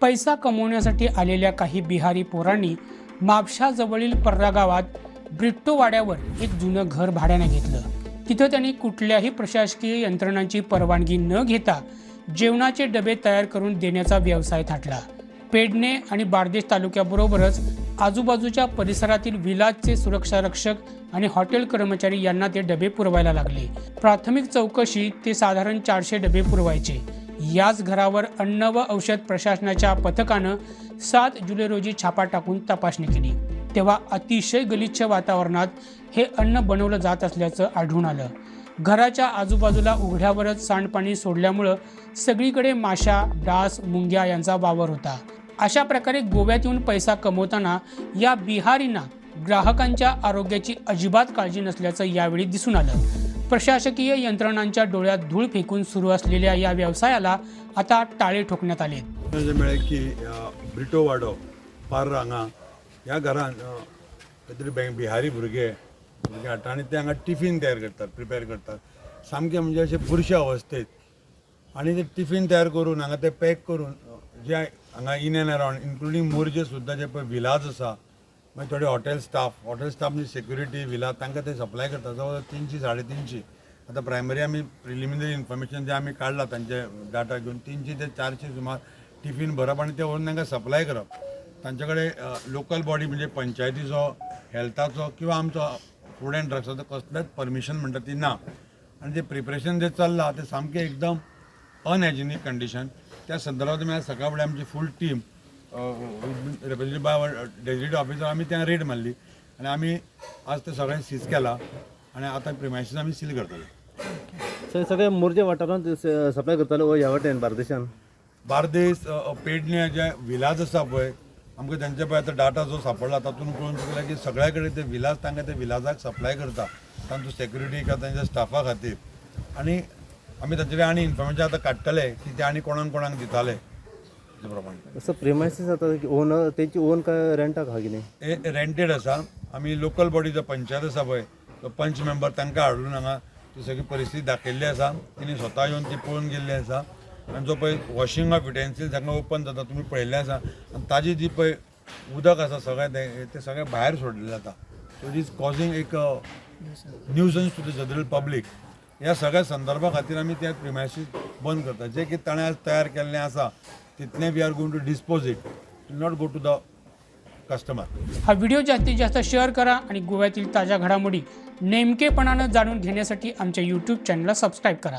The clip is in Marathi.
पैसा कमवण्यासाठी आलेल्या काही बिहारी पोरांनी मापशाजवळील पर्रा गावात ब्रिट्टोवाड्यावर एक जुनं घर भाड्याने घेतलं. तिथं त्यांनी कुठल्याही प्रशासकीय यंत्रणांची परवानगी न घेता जेवणाचे डबे तयार करून देण्याचा व्यवसाय थाटला. पेडणे आणि बार्देश तालुक्याबरोबरच आजूबाजूच्या परिसरातील विलाजचे सुरक्षा रक्षक आणि हॉटेल कर्मचारी यांना ते डबे पुरवायला लागले. प्राथमिक चौकशी ते साधारण चारशे डबे पुरवायचे. याच घरावर अन्न व औषध प्रशासनाच्या पथकानं सात जुलै रोजी छापा टाकून तपासणी केली. तेव्हा अतिशय गलिच्छ वातावरणात हे अन्न बनवलं जात असल्याचं आढळून आलं. घराच्या आजूबाजूला उघड्यावरच सांडपाणी सोडल्यामुळं सगळीकडे माशा डास मुंग्या यांचा वावर होता. अशा प्रकारे गोव्यात येऊन पैसा कमवताना या बिहारींना ग्राहकांच्या आरोग्याची अजिबात काळजी नसल्याचं यावेळी दिसून आलं. प्रशासकीय यंत्रणांच्या डोळ्यात धूळ फेकून सुरू असलेल्या या व्यवसायाला आता टाळे ठोकण्यात आले. जे की ब्रिटो वाडो पार्र हांगा ह्या घरान तरी बिहारी भुरगे भुरगे हाडटा आनी ते हांगा टिफीन तयार करतात प्रिपेर करतात. सामके म्हणजे अशे बुरशे अवस्थेत. आणि ते टिफीन तयार करून हांगा ते पॅक करून जे हांगा in and around including Morje सुद्दां जे पळय विलाज आसा मागीर थोडे हॉटेल स्टाफ हॉटेल स्टाफ म्हणजे सेक्युरिटी विला तांकां ते सप्लाय करता जवळ तिनशी साडे तिनशी आतां प्रायमरी आमी प्रिलिमिनरी इन्फॉर्मेशन जे आमी काडला तांचे डाटा घेवन तिनशी ते चारशे सुमार टिफीन भरप आनी ते व्हरून तांकां सप्लाय करप तांचे कडेन लोकल बॉडी म्हणजे पंचायतीचो हेल्थाचो किंवा आमचो फूड अँड ड्रग्साचो कसलेंच परमिशन म्हणटा ती ना. आनी जे प्रिपरेशन जे चल्लां ते सामकें एकदम अनहायजिनीक कंडिशन त्या संदर्भात आमी आज सकाळ फुडें आमची full team represented by our डेजिट officer आमी त्या रेड मारली आनी आमी आज ते सगळें सीज केलां. आनी आतां प्रिमायसीस आमी सील करतले सर सगळे मोर्जे वाठारांत सप्लाय करताले वो ह्या वाटेन बार्देशान? बार्देस पेडणे जे विलाज आसा पळय. आमकां तेंचे पळय आतां डाटा जो सापडला तातूंत कळून चुकला की सगळ्या कडेन ते विलाज तांकां ते विलाजाक सप्लाय करता. तांचो सेक्युरिटी किंवा तांच्या स्टाफा खातीर. आनी आमी तांचे कडेन आनी इन्फॉर्मेशन आतां काडटले की ते आनी कोणाक कोणाक दिताले. प्रमाणे सर प्रिमायसीस आता ओन तेंची ओन काय रेंटाक हा कितें हे रेंटेड आसा आमी लोकल बॉडी जो पंचायत आसा पळय तो पंच मेंबर तांकां हाडून हांगा ती सगळी परिस्थिती दाखयल्ली आसा तेणी स्वता येवन ती पळोवन गेल्ली आसा आनी जो पळय वॉशिंग ऑफ युटेन्सिल्स हांगा ओपन जाता तुमी पळयल्लें आसा आनी ताजी जी पळय उदक आसा सगळें तें तें सगळें भायर सोडलेलें जाता सो इट इज कॉजिंग एक nuisance to the general public ह्या सगळ्या संदर्भा खातीर आमी ते प्रिमायसीस बंद करता. जें कितें ताणें आज तयार केल्लें आसा तिथने we are going to dispose it not go to the customer हा व्हिडिओ जास्तीत जास्त शेअर करा आणि गोव्यातील ताज्या घडामोडी नेमकेपणानं जाणून घेण्यासाठी आमच्या यूट्यूब चॅनलला सबस्क्राईब करा.